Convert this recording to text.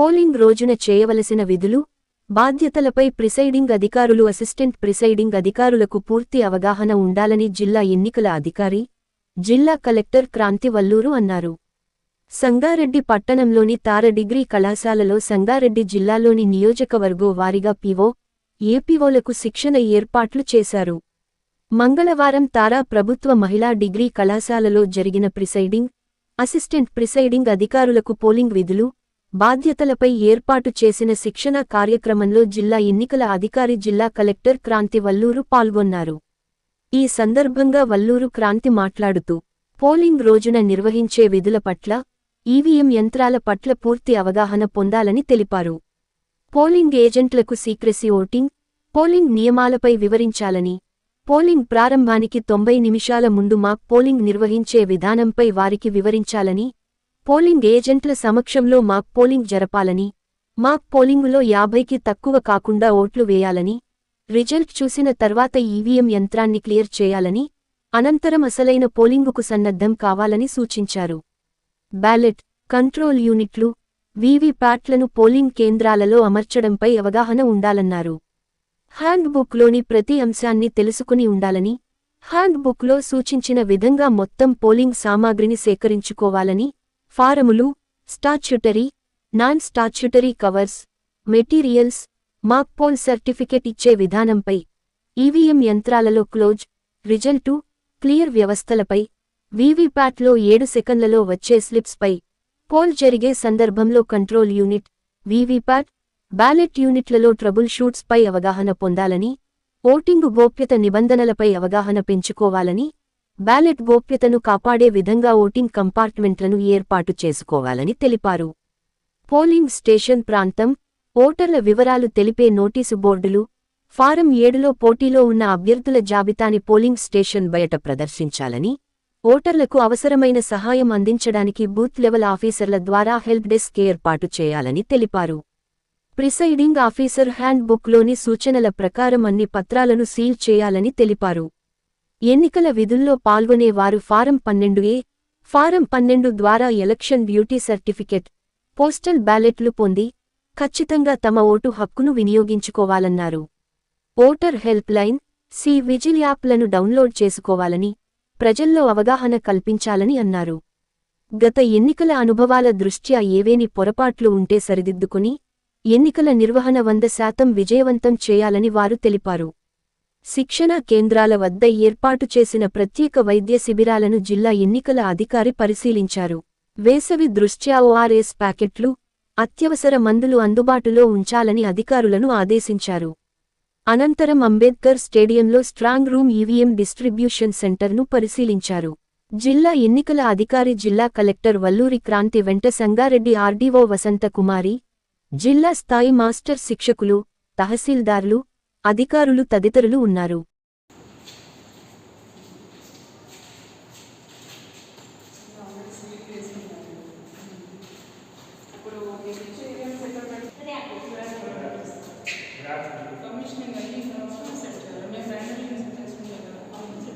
Polling రోజున చేయవలసిన విధులు బాధ్యతలపై ప్రిసైడింగ్ అధికారులు అసిస్టెంట్ ప్రిసైడింగ్ అధికారులకు పూర్తి అవగాహన ఉండాలని జిల్లా ఎన్నికల అధికారి జిల్లా కలెక్టర్ క్రాంతి వల్లూరు అన్నారు. సంగారెడ్డి పట్టణంలోని తార డిగ్రీ కళాశాలలో సంగారెడ్డి జిల్లాలోని నియోజకవర్గో వారిగా పివో ఏపీఓలకు శిక్షణ ఏర్పాట్లు చేశారు. మంగళవారం తారా ప్రభుత్వ మహిళా డిగ్రీ కళాశాలలో జరిగిన ప్రిసైడింగ్ అసిస్టెంట్ ప్రిసైడింగ్ అధికారులకు పోలింగ్ విధులు బాధ్యతలపై ఏర్పాటు చేసిన శిక్షణ కార్యక్రమంలో జిల్లా ఎన్నికల అధికారి జిల్లా కలెక్టర్ క్రాంతి వల్లూరు పాల్గొన్నారు. ఈ సందర్భంగా వల్లూరు క్రాంతి మాట్లాడుతూ పోలింగ్ రోజున నిర్వహించే విధుల పట్ల ఈవీఎం యంత్రాల పట్ల పూర్తి అవగాహన పొందాలని తెలిపారు. పోలింగ్ ఏజెంట్లకు సీక్రెసీ ఓటింగ్ పోలింగ్ నియమాలపై వివరించాలని పోలింగ్ ప్రారంభానికి తొంభై నిమిషాల ముందు మాక్ పోలింగ్ నిర్వహించే విధానంపై వారికి వివరించాలని పోలింగ్ ఏజెంట్ల సమక్షంలో మాక్ పోలింగ్ జరపాలని మాక్ పోలింగులో యాభైకి తక్కువ కాకుండా ఓట్లు వేయాలని రిజల్ట్ చూసిన తర్వాత ఈవీఎం యంత్రాన్ని క్లియర్ చేయాలని అనంతరం అసలైన పోలింగుకు సన్నద్ధం కావాలని సూచించారు. బ్యాలెట్ కంట్రోల్ యూనిట్లు వీవీప్యాట్లను పోలింగ్ కేంద్రాలలో అమర్చడంపై అవగాహన ఉండాలన్నారు. హ్యాండ్బుక్లోని ప్రతి అంశాన్ని తెలుసుకుని ఉండాలని హ్యాండ్బుక్లో సూచించిన విధంగా మొత్తం పోలింగ్ సామాగ్రిని సేకరించుకోవాలని ఫారములు statutory non statutory covers materials mock poll certificate ఇచ్చే విధానంపై ఈవీఎం యంత్రాలలో క్లోజ్ రిజల్టు క్లియర్ వ్యవస్థలపై వీవీప్యాట్లో ఏడు సెకన్లలో వచ్చే స్లిప్స్పై పోల్ జరిగే సందర్భంలో కంట్రోల్ యూనిట్ వీవీప్యాట్ బ్యాలెట్ యూనిట్లలో ట్రబుల్ షూట్స్పై అవగాహన పొందాలని ఓటింగు గోప్యత నిబంధనలపై అవగాహన పెంచుకోవాలని బ్యాలెట్ గోప్యతను కాపాడే విధంగా ఓటింగ్ కంపార్ట్మెంట్లను ఏర్పాటు చేసుకోవాలని తెలిపారు. పోలింగ్ స్టేషన్ ప్రాంతం ఓటర్ల వివరాలు తెలిపే నోటీసు బోర్డులు ఫారం ఏడులో పోటీలో ఉన్న అభ్యర్థుల జాబితాని పోలింగ్ స్టేషన్ బయట ప్రదర్శించాలని ఓటర్లకు అవసరమైన సహాయం అందించడానికి బూత్ లెవెల్ ఆఫీసర్ల ద్వారా హెల్ప్ డెస్క్ ఏర్పాటు చేయాలని తెలిపారు. ప్రిసైడింగ్ ఆఫీసర్ హ్యాండ్ బుక్లోని సూచనల ప్రకారం అన్ని పత్రాలను సీల్ చేయాలని తెలిపారు. ఎన్నికల విధుల్లో పాల్గొనే వారు ఫారం పన్నెండు ఏ ఫారం పన్నెండు ద్వారా ఎలక్షన్ డ్యూటీ సర్టిఫికెట్ పోస్టల్ బ్యాలెట్లు పొంది ఖచ్చితంగా తమ ఓటు హక్కును వినియోగించుకోవాలన్నారు. Voter help line C vigil యాప్లను డౌన్లోడ్ చేసుకోవాలని ప్రజల్లో అవగాహన కల్పించాలని అన్నారు. గత ఎన్నికల అనుభవాల దృష్ట్యా ఏవేని పొరపాట్లు ఉంటే సరిదిద్దుకుని ఎన్నికల నిర్వహణ వంద శాతం విజయవంతం చేయాలని వారు తెలిపారు. శిక్షణా కేంద్రాల వద్ద ఏర్పాటు చేసిన ప్రత్యేక వైద్య శిబిరాలను జిల్లా ఎన్నికల అధికారి పరిశీలించారు. వేసవి దృష్ట్యా ఓఆర్ఎస్ ప్యాకెట్లు అత్యవసర మందులు అందుబాటులో ఉంచాలని అధికారులను ఆదేశించారు. అనంతరం అంబేద్కర్ స్టేడియంలో స్ట్రాంగ్ రూమ్ ఈవీఎం డిస్ట్రిబ్యూషన్ సెంటర్ను పరిశీలించారు. జిల్లా ఎన్నికల అధికారి జిల్లా కలెక్టర్ వల్లూరి క్రాంతి వెంట సంగారెడ్డి ఆర్డీఓ వసంత కుమారి జిల్లా స్థాయి మాస్టర్ శిక్షకులు తహసీల్దార్లు అధికారులు తదితరులు ఉన్నారు. కమిషనింగ్ అయ్యి సెట్ చేయాలి మేము ర్యాండమ్లీ చేసుకుంటాం కదా అవును చేసుకుంటాం